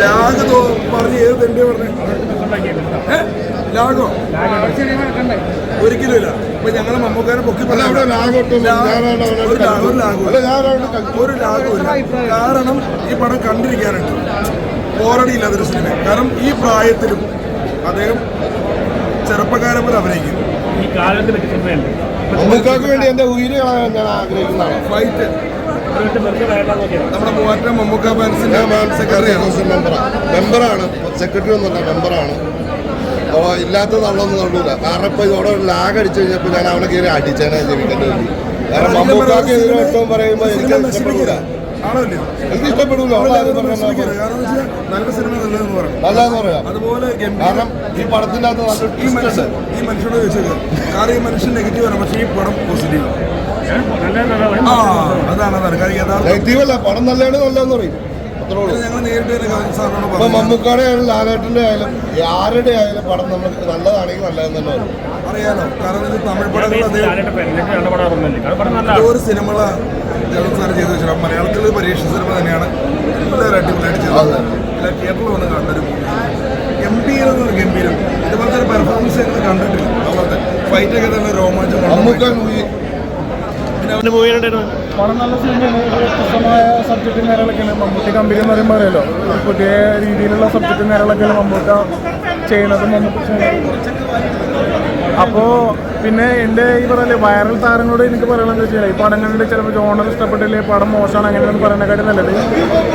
Lag പറഞ്ഞ് ഏത് എന്റെ പറഞ്ഞേ? ലാഗോ? ഒരിക്കലും ഇല്ല. ഇപ്പൊ ഞങ്ങളെ മമ്മൂക്കാരെ പൊക്കി ഒരു ലാഗോ ഒരു ലാഗോ ഇല്ല. ഞാനവിടെ കളിച്ചു. ഒരു ലാഗും ഇല്ല. കാരണം ഈ പടം കണ്ടിരിക്കാനുണ്ട് പോരടിയില്ല ഇല്ലാത്തൊരു സിനിമ കാരണം ഈ പ്രായത്തിലും അദ്ദേഹം ചെറുപ്പക്കാരെ പോലെ അഭിനയിക്കുന്നു. മമ്മൂക്കാക്ക് വേണ്ടി എന്റെ ഉയിര് കളയാൻ ഞാൻ ആഗ്രഹിക്കുന്നതാണ്. ഫൈറ്റ്. നമ്മുടെ മൂവാറ്റം മമ്മൂക്ക ഫാൻസിന്റെ സെക്രട്ടറി മെമ്പറാണ് മെമ്പറാണ്. സെക്രട്ടറി ഒന്നല്ല മെമ്പറാണ്. അപ്പോൾ ഇല്ലാത്തതാണല്ലോ നടന്നില്ല കാരണം ഇപ്പൊ ഇതോടെ ലാഗ് അടിച്ചു കഴിഞ്ഞപ്പോൾ ഞാൻ അവിടെ കയറി അടിച്ചേനെ ജീവിക്കേണ്ടി വേണ്ടി കാരണം മമ്മൂക്കാക്ക് എതിരോട്ടം പറയുമ്പോൾ എനിക്ക് ഇഷ്ടപ്പെടില്ല. എനിക്ക് നല്ലതെന്ന് പറയും. കാരണം ഈ അകത്ത് നല്ല ഉണ്ട്. മനുഷ്യനോട് ചോദിച്ചത് കാരണം ഈ മനുഷ്യൻ നെഗറ്റീവ് ആണ് പക്ഷേ ഈ പടം പോസിറ്റീവ് നല്ല ആ അതാണ് അതാണ്. കാരണം യഥാർത്ഥ നെഗറ്റീവ് അല്ല പടം നല്ലതാണ് നല്ലതെന്ന് പറയും. അത്രേ ഉള്ളൂ. ഞങ്ങൾ നേരിട്ട് തന്നെ കാര്യം സാറിനോട് ഇപ്പൊ പറഞ്ഞു മമ്മൂക്കാടെ ആയാലും ലാലേട്ടന്റെ ആയാലും ആരുടെ ആയാലും പടം നമുക്ക് നല്ലതാണെങ്കിൽ നല്ലതെന്ന് തന്നെ അറിയാലോ. കാരണം ഇത് തമിഴ് പടങ്ങൾ ഒരു സിനിമകള ജഗൻ സാർ ചെയ്ത് വെച്ചാൽ മലയാളത്തിൽ പരീക്ഷ സിനിമ തന്നെയാണ്. എല്ലാവരും അടിപൊളിയായിട്ട് ചെയ്തത്. എല്ലാ തിയേറ്ററിൽ വന്ന് കണ്ടൊരു ഗംഭീരം ഗംഭീരം. ഇതുപോലത്തെ ഒരു പെർഫോമൻസ് ഞങ്ങൾ കണ്ടിട്ടില്ല. അതുപോലത്തെ ഫൈറ്റൊക്കെ തന്നെ രോമാഞ്ചം മമ്മൂക്ക മൂവി പിന്നെ മൂവി ഉണ്ടായിരുന്നു പടം നല്ല സിനിമയാണ് വ്യത്യസ്തമായ സബ്ജക്റ്റ് നേരങ്ങളൊക്കെയാണ് മമ്മൂട്ടി കമ്പനി എന്ന് പുതിയ രീതിയിലുള്ള സബ്ജക്റ്റ് നേരങ്ങളൊക്കെയാണ് മമ്മൂട്ട ചെയ്യുന്നത് അപ്പോ പിന്നെ എന്റെ ഈ പറയല്ലേ വൈറൽ താരങ്ങളോട് എനിക്ക് പറയണമെന്ന് വെച്ചാൽ ഈ പടങ്ങളുടെ ചിലപ്പോൾ ജോണർ ഇഷ്ടപ്പെട്ടില്ലേ പടം മോശമാണ് അങ്ങനെയൊന്നും പറയുന്നതിനെക്കാട്ടി നല്ലത്.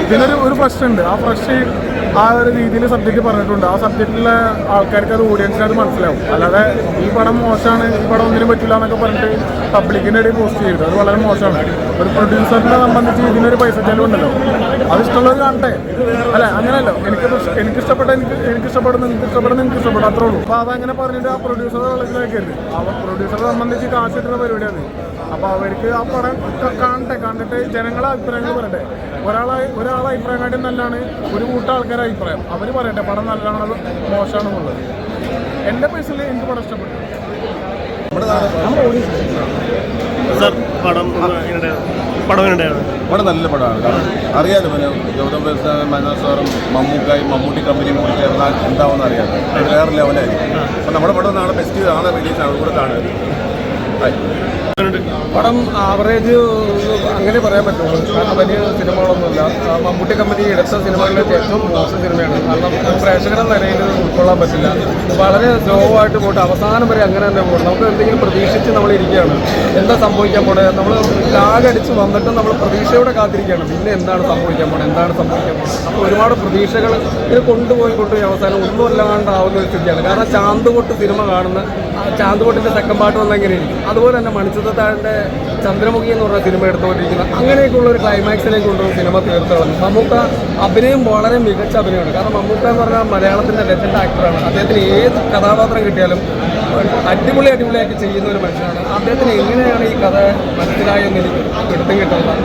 ഇതിനൊരു ഒരു ഉണ്ട് ആ ഫ്രഷ് ആ ഒരു രീതിയിൽ സബ്ജക്റ്റ് പറഞ്ഞിട്ടുണ്ട്. ആ സബ്ജക്റ്റിലെ ആൾക്കാർക്ക് അത് ഓഡിയൻസിന് അത് മനസ്സിലാവും. അല്ലാതെ ഈ പടം മോശമാണ് ഈ പടം ഒന്നിനും പറ്റില്ല എന്നൊക്കെ പറഞ്ഞിട്ട് പബ്ലിക്കിന്റെ ഇടയിൽ പോസ്റ്റ് ചെയ്യരുത്. അത് വളരെ മോശമാണ്. ഒരു പ്രൊഡ്യൂസറിനെ സംബന്ധിച്ച് ഇതിനൊരു പൈസ ചെലവുണ്ടല്ലോ. അത് ഇഷ്ടമുള്ളവർ കാണട്ടെ. അല്ല അങ്ങനെയല്ലോ. എനിക്ക് എനിക്ക് ഇഷ്ടപ്പെട്ട എനിക്ക് എനിക്ക് ഇഷ്ടപ്പെടുന്ന എനിക്ക് ഇഷ്ടപ്പെടുന്ന എനിക്ക് ഇഷ്ടപ്പെടും അത്രേ ഉള്ളൂ അപ്പോൾ അതങ്ങനെ പറഞ്ഞിട്ട് ആ പ്രൊഡ്യൂസറെ വെള്ളത്തിലാക്കരുത് ആ പ്രൊഡ്യൂസറെ സംബന്ധിച്ച് കാശ് കിട്ടുന്ന പരിപാടിയാണ്. അപ്പോൾ അവർക്ക് ആ പടം കാണട്ടെ കണ്ടിട്ട് ജനങ്ങളെ അഭിപ്രായങ്ങൾ പറയട്ടെ. ഒരാളെ ഒരാളെ അഭിപ്രായം കാട്ടി നല്ലതാണ് ഒരു കൂട്ടം ആൾക്കാരെ അഭിപ്രായം. അവർ പറയട്ടെ പടം നല്ലതാണോ മോശമാണെന്നുള്ളത്. എന്റെ പേഴ്സണലി എനിക്ക് പടം ഇഷ്ടപ്പെട്ടു. സാർ പടം നല്ല പടമാണ്. കാരണം അറിയാലോ പിന്നെ ഗൗതം പ്രസാദ് മനോജ് സാറും മമ്മൂക്കായും മമ്മൂട്ടി കമ്പനിയും കൂടി ചേർന്നാൽ എന്താവുമെന്ന് അറിയാലോ. അത് വേറെ ലെവലായിരിക്കും അപ്പം നമ്മുടെ പടം നാളെ ബെസ്റ്റ് നാളെ റിലീസ് ആണ് കൂടെ കാണുക. പടം ആവറേജ് അങ്ങനെ പറയാൻ പറ്റുള്ളൂ. കാരണം വലിയ സിനിമകളൊന്നുമില്ല. മമ്മൂട്ടി കമ്പനി എടുത്ത സിനിമകളിലേക്ക് ഏറ്റവും മോശം സിനിമയാണ്. കാരണം പ്രേക്ഷകരുടെ നിലയിൽ ഉൾക്കൊള്ളാൻ പറ്റില്ല. വളരെ സ്ലോ ആയിട്ട് പോയിട്ട് അവസാനം വരെ അങ്ങനെ തന്നെ പോകും നമുക്ക് എന്തെങ്കിലും പ്രതീക്ഷിച്ച് നമ്മൾ ഇരിക്കുകയാണ്. എന്താ സംഭവിക്കാൻ പോണേ? നമ്മൾ ലാഗടിച്ച് വന്നിട്ട് നമ്മൾ പ്രതീക്ഷയോടെ കാത്തിരിക്കുകയാണ്. പിന്നെ എന്താണ് സംഭവിക്കാൻ പോണേ? എന്താണ് സംഭവിക്കാൻ പോണേ? അപ്പോൾ ഒരുപാട് പ്രതീക്ഷകൾ ഇത് കൊണ്ടുപോയി കൊണ്ടുപോയി അവസാനം ഒന്നും അല്ലാണ്ടാവുന്ന ഒരു സ്ഥിതിയാണ്. കാരണം ചാന്തുകൊട്ട് സിനിമ കാണുന്ന ആ ചാന്തുകൊട്ടിന്റെ സെക്കൻഡ് പാട്ട് വന്ന എങ്ങനെയായിരിക്കും അതുപോലെ തന്നെ മണിച്ചിത്രത്താഴിന്റെ ചന്ദ്രമുഖി എന്ന് പറഞ്ഞ സിനിമ എടുത്തുകൊണ്ടിരിക്കുന്ന അങ്ങനെയൊക്കെയുള്ള ഒരു ക്ലൈമാക്സിലേക്ക് കൊണ്ടുവന്ന സിനിമ തീർത്ത് കളഞ്ഞു മമ്മൂക്ക അഭിനയം വളരെ മികച്ച അഭിനയമാണ്. കാരണം മമ്മൂക്ക എന്ന് പറഞ്ഞാൽ മലയാളത്തിന്റെ ലെജൻഡ് ആക്ടറാണ് അദ്ദേഹത്തിന് ഏത് കഥാപാത്രം കിട്ടിയാലും അടിപൊളി അടിപൊളിയാക്കി ചെയ്യുന്ന ഒരു മനുഷ്യനാണ്. അദ്ദേഹത്തിന് എങ്ങനെയാണ് ഈ കഥ മനസ്സിലായെന്ന് എനിക്ക് പിടുത്തം കിട്ടുന്നത്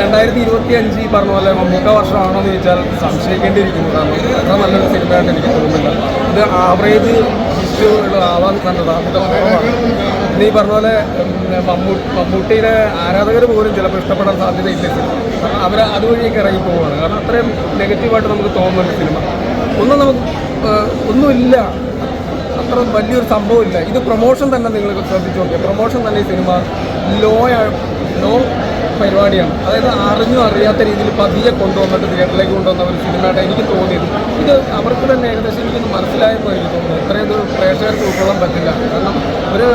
രണ്ടായിരത്തി ഇരുപത്തി അഞ്ച് പറഞ്ഞ പോലെ മമ്മൂക്ക വർഷമാണോ എന്ന് ചോദിച്ചാൽ സംശയിക്കേണ്ടിയിരിക്കുന്നതാണ് അത്ര നല്ലൊരു സിനിമയായിട്ട് എനിക്ക് തോന്നുന്നില്ല. ഇത് ആവറേജ് ആവാൻ സാധ്യത നീ പറഞ്ഞ പോലെ ഉം, മമ്മൂട്ടിയുടെ ആരാധകർ പോലും ചിലപ്പോൾ ഇഷ്ടപ്പെടാൻ സാധ്യതയില്ല അവർ അതുവഴിയൊക്കെ ഇറങ്ങി പോവുകയാണ്. കാരണം അത്രയും നെഗറ്റീവായിട്ട് നമുക്ക് തോന്നുന്നുണ്ട് സിനിമ. ഒന്നും നമുക്ക് ഒന്നുമില്ല. അത്ര വലിയൊരു സംഭവമില്ല. ഇത് പ്രൊമോഷൻ തന്നെ നിങ്ങൾ ശ്രദ്ധിച്ചു നോക്കിയാൽ പ്രൊമോഷൻ തന്നെ ഈ സിനിമ ലോ ലോ പരിപാടിയാണ്. അതായത് അറിഞ്ഞോ അറിയാത്ത രീതിയിൽ പതിയെ കൊണ്ടുവന്നിട്ട് തിയേറ്ററിലേക്ക് കൊണ്ടുവന്ന ഒരു സിനിമയായിട്ട് എനിക്ക് തോന്നിയത്. ഇത് അവർക്ക് തന്നെ ഏകദേശം എനിക്കൊന്ന് മനസ്സിലായപ്പോൾ എനിക്ക് തോന്നുന്നു ഇത്രയും ഇത് പ്രേക്ഷകർക്ക് ഉൾക്കൊള്ളാൻ പറ്റില്ല. കാരണം ഒരു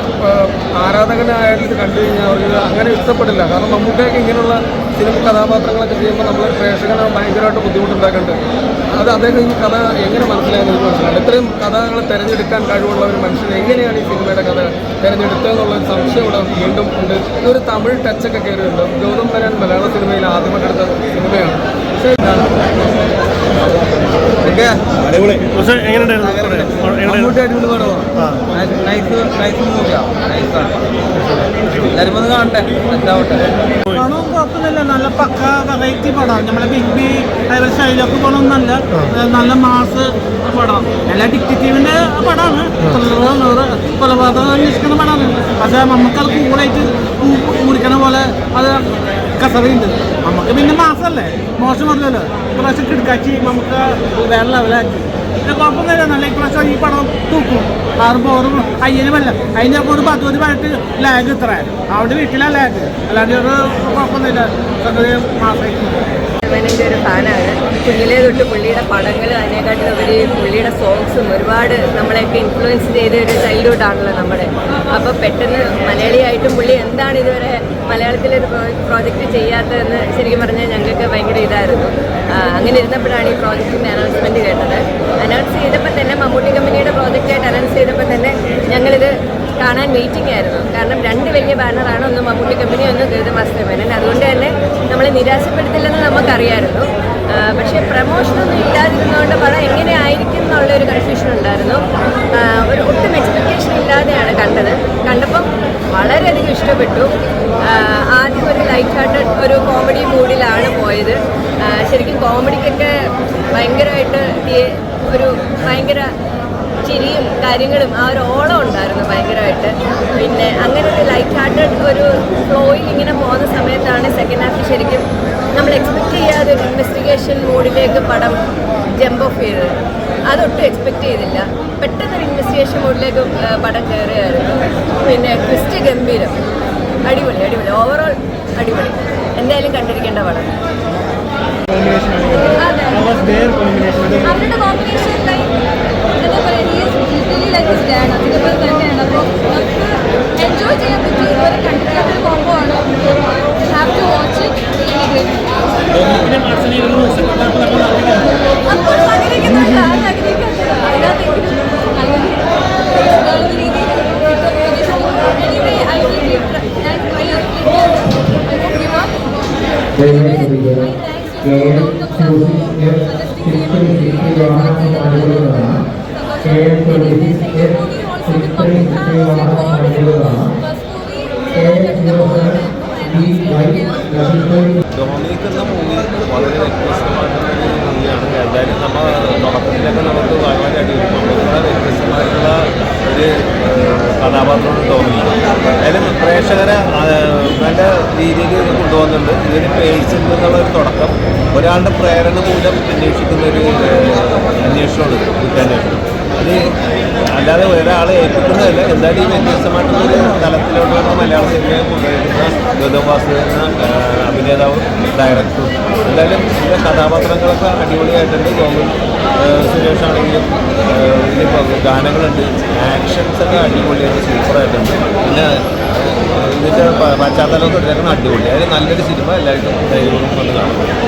ആരാധകനായിട്ട് കണ്ടു കഴിഞ്ഞാൽ അവർക്ക് അങ്ങനെ ഇഷ്ടപ്പെടില്ല. കാരണം നമുക്കൊക്കെ ഇങ്ങനെയുള്ള സിനിമ കഥാപാത്രങ്ങളൊക്കെ ചെയ്യുമ്പോൾ നമ്മൾ പ്രേക്ഷകനെ ഭയങ്കരമായിട്ട് ബുദ്ധിമുട്ടുണ്ടാക്കുന്നുണ്ട് അത് അദ്ദേഹം ഈ കഥ എങ്ങനെ മനസ്സിലായെന്ന് എനിക്ക് മനസ്സിലായി ഇത്രയും കഥകൾ തിരഞ്ഞെടുക്കാൻ കഴിവുള്ള ഒരു മനുഷ്യൻ എങ്ങനെയാണ് ഈ സിനിമയുടെ കഥ തിരഞ്ഞെടുത്തതെന്നുള്ള സംശയം ഇവിടെ വീണ്ടും ഉണ്ട്. ഇതൊരു തമിഴ് ടച്ചൊക്കെ കയറിയുണ്ട് ഗൗതം മേനോൻ മലയാള സിനിമയിൽ ആദ്യമായിട്ട് എടുത്ത സിനിമയാണ്. പക്ഷേ അടിപൊളി. പടമാണ് നൈസ് നൈസ് മൂവിയാണ് നൈസാണ്. എല്ലാവരും വന്ന് കാണട്ടെ. എന്താവട്ടെ പടവും കുഴപ്പമില്ല നല്ല പക്ക വെറൈറ്റി പടമാണ് നമ്മളെ ബിഗ് ബി അതേപോലെ ശൈലൊക്കെ പടം നല്ല നല്ല മാസ് പടം. എല്ലാ ഡിക്റ്റേറ്റീവിന്റെ പടമാണ് കൊലപാതകം അന്വേഷിക്കുന്ന പടമാണ് പക്ഷെ നമുക്കത് കൂളായിട്ട് മുറിക്കണ പോലെ അത് കസറിയുണ്ട് നമുക്ക് പിന്നെ മാസമല്ലേ മോശം പറഞ്ഞല്ലോ. ഇപ്രാവശ്യം കിടക്കാച്ചി നമുക്ക് വേറെ ലെവലാക്കി പിന്നെ കുഴപ്പമൊന്നുമില്ല നല്ല ഇപ്രാവശ്യം ഈ പടം തൂക്കും. ആറും പോറും അയ്യനുമല്ല അതിന്റെ ഒരു പത്ത് പാട്ട് ലാഗ് ഇത്ര. അവിടെ വീട്ടിലാണ് ലാഗ് അല്ലാണ്ട് ഒരു കുഴപ്പമൊന്നുമില്ല മാസം ഒരു ഫാനാണ് കുഞ്ഞിലേ തൊട്ട് പുള്ളിയുടെ പടങ്ങൾ അതിനെക്കാട്ടിലും ഒരു പുള്ളിയുടെ സോങ്സും ഒരുപാട് നമ്മളെയൊക്കെ ഇൻഫ്ലുവൻസ് ചെയ്ത ഒരു ചൈൽഡ്ഹുഡാണല്ലോ നമ്മുടെ. അപ്പോൾ പെട്ടെന്ന് മലയാളിയായിട്ടും പുള്ളി എന്താണ് ഇതുവരെ മലയാളത്തിലൊരു പ്രോജക്റ്റ് ചെയ്യാത്തതെന്ന് ശരിക്കും പറഞ്ഞാൽ ഞങ്ങൾക്ക് ഭയങ്കര ഇതായിരുന്നു. അങ്ങനെ ഇരുന്നപ്പോഴാണ് ഈ പ്രോജക്റ്റിന്റെ അനൗൺസ്മെന്റ് കേട്ടത്. അനൗൺസ് ചെയ്തപ്പോൾ തന്നെ മമ്മൂട്ടി കമ്പനിയുടെ പ്രോജക്റ്റായിട്ട് അനൗൺസ് ചെയ്തപ്പോൾ തന്നെ ഞങ്ങളിത് കാണാൻ വെയിറ്റിംഗ് ആയിരുന്നു. കാരണം രണ്ട് വലിയ ബാനറാണ് ഒന്ന് മമ്മൂട്ടി കമ്പനി ഒന്ന് ഗൗതമാസ്ത്ര മേനൻ അതുകൊണ്ട് തന്നെ നമ്മളെ നിരാശപ്പെടുത്തില്ലെന്ന് നമുക്കറിയായിരുന്നു. പക്ഷേ പ്രമോഷനൊന്നും ഇല്ലാതിരുന്നതുകൊണ്ട് പടം എങ്ങനെ ആയിരിക്കും എന്നുള്ളൊരു കൺഫ്യൂഷൻ ഉണ്ടായിരുന്നു. ഒരു ഒട്ടും എക്സ്പെക്റ്റേഷൻ ഇല്ലാതെയാണ് കണ്ടത്. കണ്ടപ്പം വളരെയധികം ഇഷ്ടപ്പെട്ടു. ആദ്യം ഒരു ലൈറ്റ് ഹാർട്ടഡ് ഒരു കോമഡി മൂഡിലാണ് പോയത്. ശരിക്കും കോമഡിക്കൊക്കെ ഭയങ്കരമായിട്ട് ഒരു ഭയങ്കര ചിരിയും കാര്യങ്ങളും ആ ഒരു ഓളം ഉണ്ടായിരുന്നു ഭയങ്കരമായിട്ട്. പിന്നെ അങ്ങനെ ഒരു ലൈറ്റ് ഹാർട്ടഡ് ഒരു ഫ്ലോയിൽ ഇങ്ങനെ പോകുന്ന സമയത്താണ് സെക്കൻഡ് ഹാഫ് ശരിക്കും നമ്മൾ എക്സ്പെക്ട് ചെയ്യാതെ ഒരു ഇൻവെസ്റ്റിഗേഷൻ മോഡിലേക്ക് പടം ജമ്പ് ഓഫ് ചെയ്തത്. അതൊട്ടും എക്സ്പെക്ട് ചെയ്തില്ല. പെട്ടെന്ന് ഒരു ഇൻവെസ്റ്റിഗേഷൻ മോഡിലേക്ക് പടം കയറിയായിരുന്നു പിന്നെ ക്രിസ്റ്റ് ഗംഭീരം. അടിപൊളി അടിപൊളി. ഓവറോൾ അടിപൊളി. എന്തായാലും കണ്ടിരിക്കേണ്ട പടം. ഡൊമിനിക് എന്ന മൂവി വളരെ വ്യത്യസ്തമായിട്ടുള്ള ഒരു മൂവിയാണ് എന്തായാലും നമ്മൾ തുടക്കത്തിലൊക്കെ നമുക്ക് വളരെ അടിപൊളി വളരെ വ്യത്യസ്തമായിട്ടുള്ള ഒരു ഏഹ്, കഥാപാത്രമാണ് അതിലും പ്രേക്ഷകരെ നല്ല രീതിയിൽ കൊണ്ടുപോകുന്നുണ്ട് ഇതിന് പേഴ്സിൽ നിന്നുള്ള ഒരു തുടക്കം. ഒരാളുടെ പ്രേരണ മൂലം അന്വേഷിക്കുന്ന ഒരു അന്വേഷണമാണ് കുറ്റാന്വേഷണം. അത് അല്ലാതെ ഒരാളെ ഏൽപ്പിക്കുന്നതല്ല. എന്തായാലും ഈ വ്യത്യസ്തമായിട്ടുള്ളൊരു തലത്തിലോട്ടാണ് മലയാള സിനിമയെ കൊണ്ടുവരുന്ന ഗൗതം വാസുദേവൻ എന്ന ഏഹ്, അഭിനേതാവും ഡയറക്ടർ എന്തായാലും ഇതിന്റെ കഥാപാത്രങ്ങളൊക്കെ അടിപൊളിയായിട്ടുണ്ട്. ഗോകുൽ സുരേഷ് ആണെങ്കിലും ഇതിലിപ്പോൾ ഗാനങ്ങളുണ്ട്. ആക്ഷൻസ് ഒക്കെ അടിപൊളിയായിട്ട് സൂപ്പറായിട്ടുണ്ട് പിന്നെ ഇതിന്റെ പശ്ചാത്തലമൊക്കെ എടുത്തേക്കുന്ന അടിപൊളി. അതായത് നല്ലൊരു സിനിമ എല്ലാവർക്കും ധൈര്യം കൊണ്ട് കാണും.